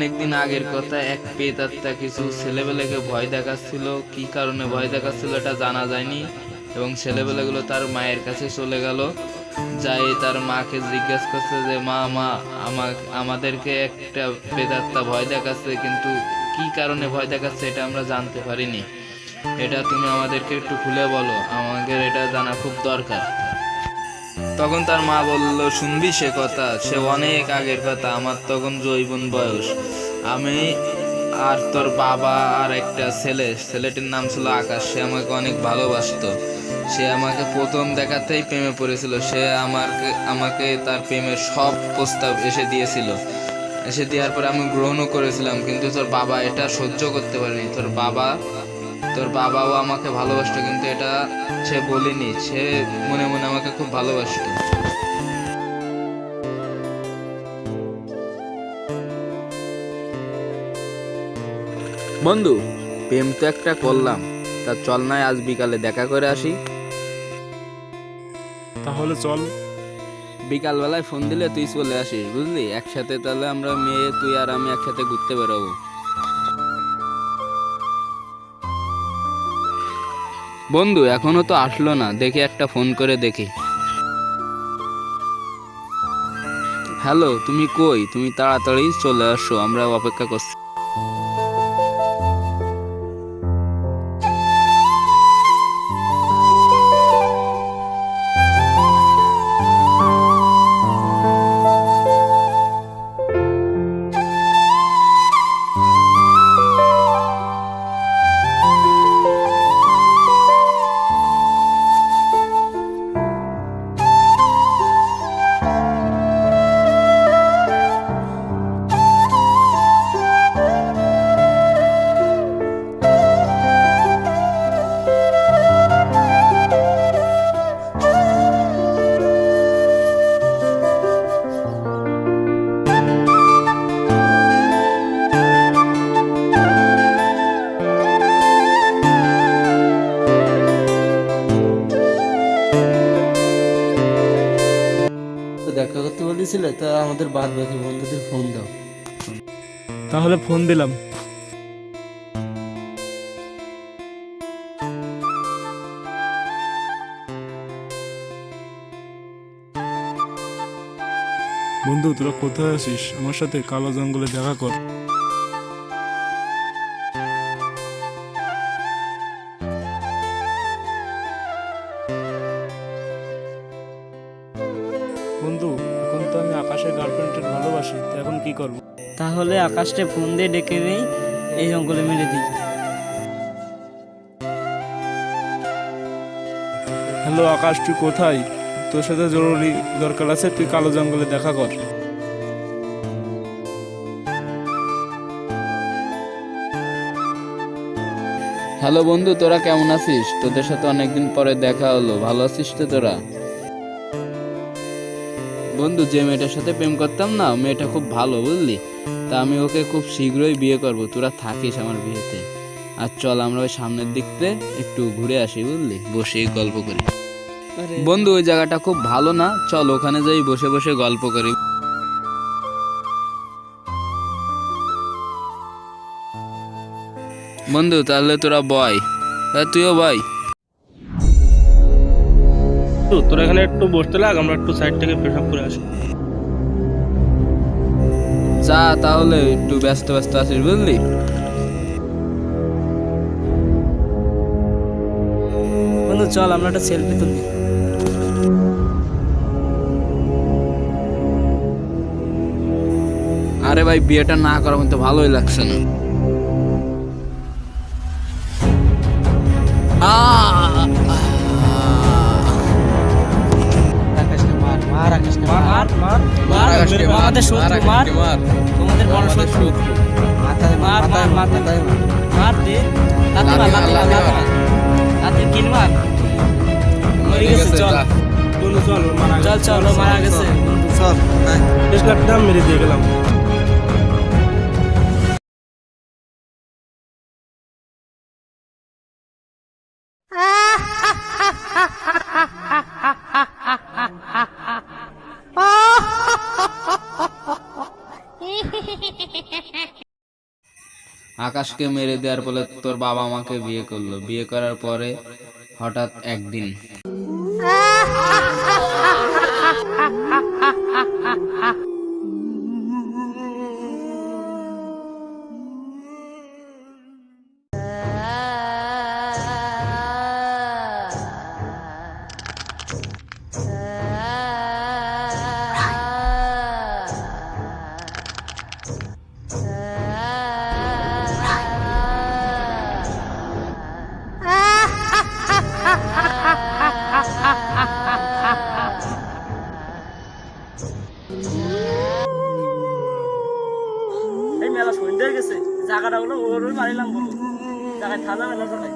অনেকদিন আগের কথা, এক পেতাত্তা কিছু ছেলেবেলেকে ভয় দেখাচ্ছিল। কি কারণে ভয় দেখাচ্ছিল এটা জানা যায়নি এবং ছেলেবেলেগুলো তার মায়ের কাছে চলে গেল। যাই তার মাকে জিজ্ঞেস করছে যে, মা মা আমা- আমাদেরকে একটা পেতাত্তা ভয় দেখাচ্ছে, কিন্তু কি কারণে ভয় দেখাচ্ছে এটা আমরা জানতে পারিনি। এটা তুমি আমাদেরকে একটু খুলে বলো। আমাদের এটা জানা খুব দরকার। তখন তার মা বলল, শুনবি সে কথা, সে অনেক আগের কথা, আমার তখন জৈবন বয়স। আমি আর তোর বাবা আর একটা ছেলে, ছেলেটির নাম ছিল আকাশ, সে আমাকে অনেক ভালোবাসতো। সে আমাকে প্রথম দেখাতেই প্রেমে পড়েছিল, সে আমাকে আমাকে তার প্রেমের সব প্রস্তাব এসে দিয়েছিল। এসে দেওয়ার পরে আমি গ্রহণও করেছিলাম, কিন্তু তোর বাবা এটা সহ্য করতে পারেনি। তোর বাবা তোর বাবাও আমাকে ভালোবাসতো কিন্তু এটা সে বলিনি সে মনে মনে আমাকে খুব ভালোবাসতো। বন্ধু প্রেম তো একটা করলাম তা চল নাই আজ বিকালে দেখা করে আসি। তাহলে চল। বিকালবেলায় ফোন দিলে তুই চলে আসিস বুঝলি? একসাথে তাহলে আমরা মেয়ে তুই আর আমি একসাথে ঘুরতে বেরোবো। বন্ধু, এখনও তো আসলো না। দেখি একটা ফোন করে দেখি। হ্যালো, তুমি কই? তুমি তাড়াতাড়ি চলে আসো, আমরা অপেক্ষা করছি। করতে তা আমাদের বাদ বাকি বন্ধুদের ফোন দাও। তাহলে ফোন দিলাম। বন্ধু, তোরা কোথায় আছিস? আমার সাথে কালো জঙ্গলে দেখা কর। তো এখন কি করব? তাহলে আকাশটা ফোন দিয়ে ডেকে নেই এই জঙ্গলে মেরে দিই। হ্যালো আকাশ তুই কোথায়? তোর সাথে জরুরি দরকার আছে তুই কালো জঙ্গলে দেখা কর। হ্যালো বন্ধু তোরা কেমন আছিস? তোদের সাথে অনেকদিন পরে দেখা হলো। ভালো আছিস তো তোরা? বন্ধু যে মেয়েটার সাথে প্রেম করতাম না মেয়েটা খুব ভালো বুঝলি? তা আমি ওকে খুব শীঘ্রই বিয়ে করব তোরা থাকিস আমার বিয়েতে। আর চল আমরা ওই সামনের দিকতে একটু ঘুরে আসি বুঝলি? বসে গল্প করি। বন্ধু ওই জায়গাটা খুব ভালো না? চল ওখানে যাই বসে বসে গল্প করি। বন্ধু তাহলে তোরা বয়। তুইও বয়? তোরা এখানে একটু বসতে লাগ আমরা একটু সাইড থেকে পেশাব করে আসি। যা তাহলে একটু ব্যস্ত ব্যস্ত আছিস বুঝলি? বন্ধু চল আমরা একটা সেলফি তুলি। আরে ভাই বিয়েটা না করা কিন্তু ভালোই লাগছে না। আহ! মার না মার মার আমাদের শত্রু মার মার আকাশকে মার। তোমাদের বড় শত্রু শত্রু। মাথায় মার, মার, মার, মাথায় মার মার দে লাথি মার লাথি মার লাথি কিল মার মরে গেছে চল চল চল চল মারা গেছে চল বেশ লাখ দাম মেরে দিয়ে গেলাম আকাশকে মেরে দেওয়ার ফলে তোর বাবা আমাকে বিয়ে করল। বিয়ে করার পরে হঠাৎ একদিন জায়গাটা হলো ওর ওই মারিলাম বলো জায়গায় থাকা মেলা জায়গায়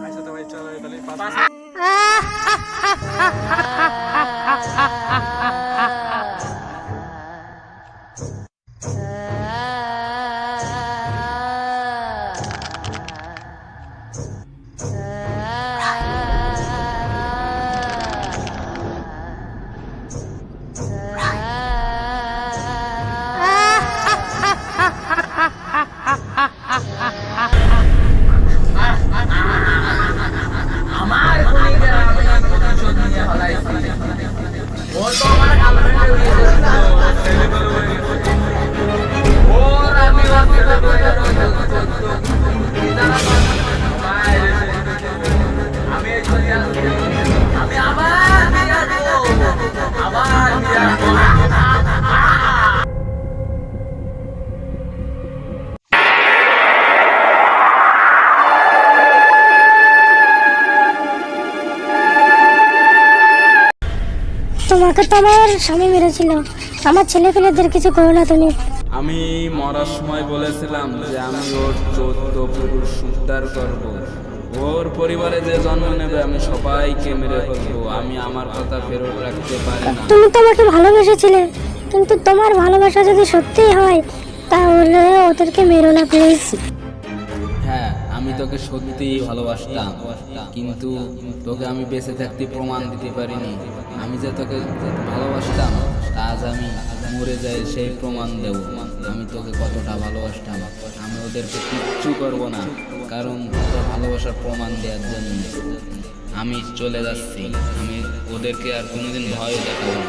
তোমাকে তো আমার স্বামী মেরেছিল। আমার ছেলে পেলেদের কিছু করো না তুমি। আমি মরার সময় বলেছিলাম যে আমি ওর চোদ্দ পুরুষ উদ্ধার করব। ওর পরিবারে যে জন্ম নেবে আমি সবাইকে মেরে ফেলব। আমি আমার কথা ফেরত রাখতে পারি না। তুমি তো আমাকে ভালোবেসেছিলে। কিন্তু তোমার ভালোবাসা যদি সত্যি হয় তাহলে ওদেরকে মেরো না প্লিজ আমি তোকে সত্যিই ভালোবাসতাম, কিন্তু তোকে আমি বেঁচে থাকতে প্রমাণ দিতে পারিনি। আমি যে তোকে ভালোবাসতাম তা আজ আমি মরে যাই সেই প্রমাণ দেব। আমি তোকে কতটা ভালোবাসতাম। আমি ওদেরকে কিচ্ছু করব না, কারণ তোর ভালোবাসার প্রমাণ দেওয়ার জন্য আমি চলে যাচ্ছি। আমি ওদেরকে আর কোনোদিন ভয় দেখাবো